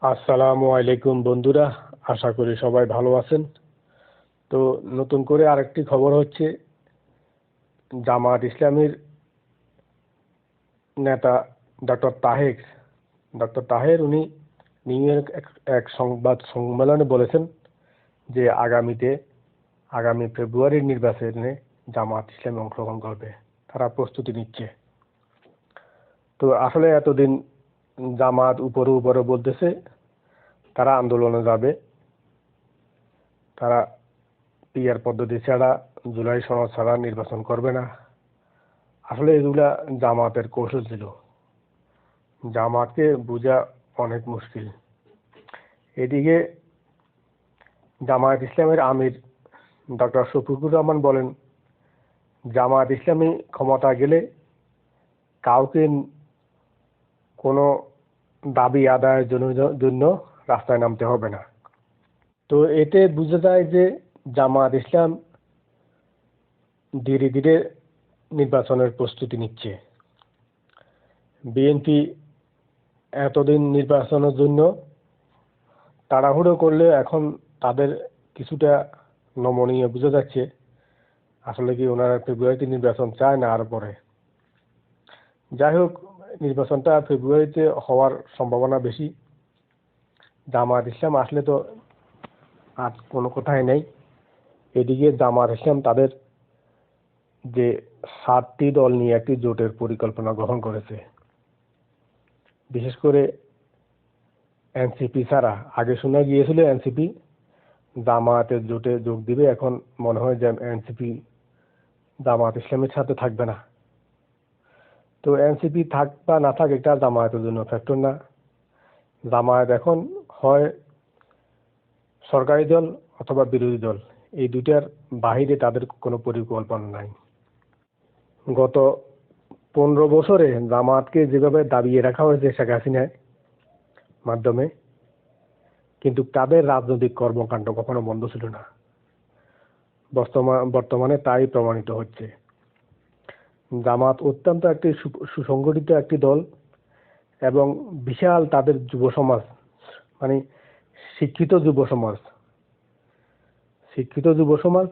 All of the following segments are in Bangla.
আসসালামু আলাইকুম বন্ধুরা, আশা করি সবাই ভালো আছেন। তো নতুন করে আরেকটি খবর হচ্ছে জামাত ইসলামীর নেতা ডক্টর তাহের ডক্টর তাহের উনি নিউ ইয়র্ক এক- এক সংবাদ সম্মেলনে বলেছেন যে আগামীতে, আগামী ফেব্রুয়ারির নির্বাচনে জামাত ইসলাম অংশগ্রহণ করবে, তারা প্রস্তুতি নিচ্ছে। তো আসলে এতদিন জামাত উপরে উপরে বলতেছে, তারা আন্দোলনে যাবে। তারা পিয়ার পদ্ধতি ছাড়া, জুলাই সনদ ছাড়া নির্বাচন করবে না। আসলে এগুলা জামাতের কৌশল ছিল। জামাতকে বোঝা অনেক মুশকিল। এদিকে জামায়াত ইসলামের আমির ডক্টর শফিকুর রহমান বলেন, জামায়াত ইসলামী ক্ষমতা গেলে কাউকে কোনো দাবি আদায়ের জন্য রাস্তায় নামতে হবে না। তো এতে বোঝা যায় যে জামায়াত ইসলাম ধীরে ধীরে নির্বাচনের প্রস্তুতি নিচ্ছে। বিএনপি এতদিন নির্বাচনের জন্য তাড়াহুড়ো করলে এখন তাদের কিছুটা নমনীয় বোঝা যাচ্ছে। আসলে কি ওনারা ফেব্রুয়ারিতে নির্বাচন চায় না আরও পরে? যাই হোক নির্বাচনটা ফেব্রুয়ারিতে হওয়ার সম্ভাবনা বেশি। জামাত ইসলাম আসলে তো আর কোনো কথাই নেই। এদিকে জামাত ইসলাম তাদের যে সাতটি দল নিয়ে একটি জোটের পরিকল্পনা গ্রহণ করেছে। বিশেষ করে এনসিপি ছাড়া আগে শোনা গিয়েছিল এনসিপি জামায়াতের জোটে যোগ দিবে, এখন মনে হয় যে এনসিপি জামাত ইসলামের সাথে থাকবে না। তো এনসিপি থাক বা না থাক, এটা জামায়াতের জন্য ফ্যাক্টর না। জামায়াত এখন হয় সরকারি দল অথবা বিরোধী দল, এই দুটার বাহিরে তাদের কোনো পরিকল্পনা নাই। গত পনেরো বছরে জামায়াতকে যেভাবে দাবিয়ে রাখা হয়েছে শেখ হাসিনার মাধ্যমে, কিন্তু তাদের রাজনৈতিক কর্মকাণ্ড কখনো বন্ধ ছিল না। বর্তমানে তাই প্রমাণিত হচ্ছে। জামাত অত্যন্ত একটি সুসংগঠিত একটি দল এবং বিশাল তাদের যুব সমাজ মানে শিক্ষিত যুব সমাজ। শিক্ষিত যুব সমাজ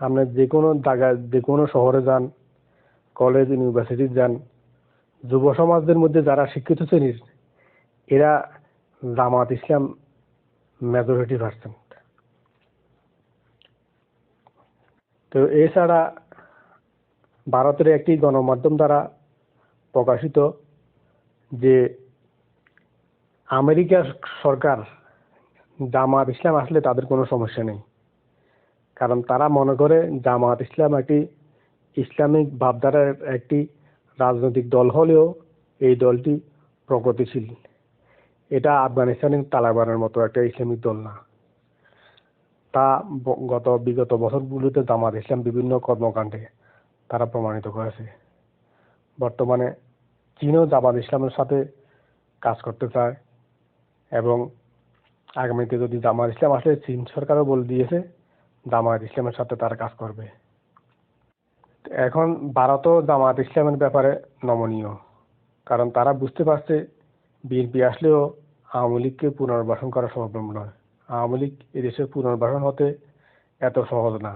আপনার যে কোনো জায়গায়, যে কোনো শহরে যান কলেজ ইউনিভার্সিটি যান, যুব সমাজদের মধ্যে যারা শিক্ষিত শ্রেণির, এরা জামাত ইসলাম মেজরিটি পার্সেন্ট তো এছাড়া ভারতের একটি গণমাধ্যম দ্বারা প্রকাশিত যে আমেরিকার সরকার জামাত ইসলাম আসলে তাদের কোনো সমস্যা নেই। কারণ তারা মনে করে জামাত ইসলাম একটি ইসলামিক ভাবধারার একটি রাজনৈতিক দল হলেও এই দলটি প্রগতিশীল। এটা আফগানিস্তানের তালেবানের মতো একটা ইসলামিক দল না। তা গত বিগত বছরগুলোতে জামাত ইসলাম বিভিন্ন কর্মকাণ্ডে তারা প্রমাণিত করেছে। বর্তমানে চীনও জামাত ইসলামের সাথে কাজ করতে চায় এবং আগামীতে যদি জামাত ইসলাম আসলে চীন সরকারও বলে দিয়েছে জামাত ইসলামের সাথে তারা কাজ করবে। এখন ভারতও জামাত ইসলামের ব্যাপারে নমনীয়, কারণ তারা বুঝতে পারছে বিএনপি আসলেও আওয়ামী লীগকে পুনর্বাসন করা সম্ভব নয়। আওয়ামী লীগ এদেশের পুনর্বাসন হতে এত সহজ না।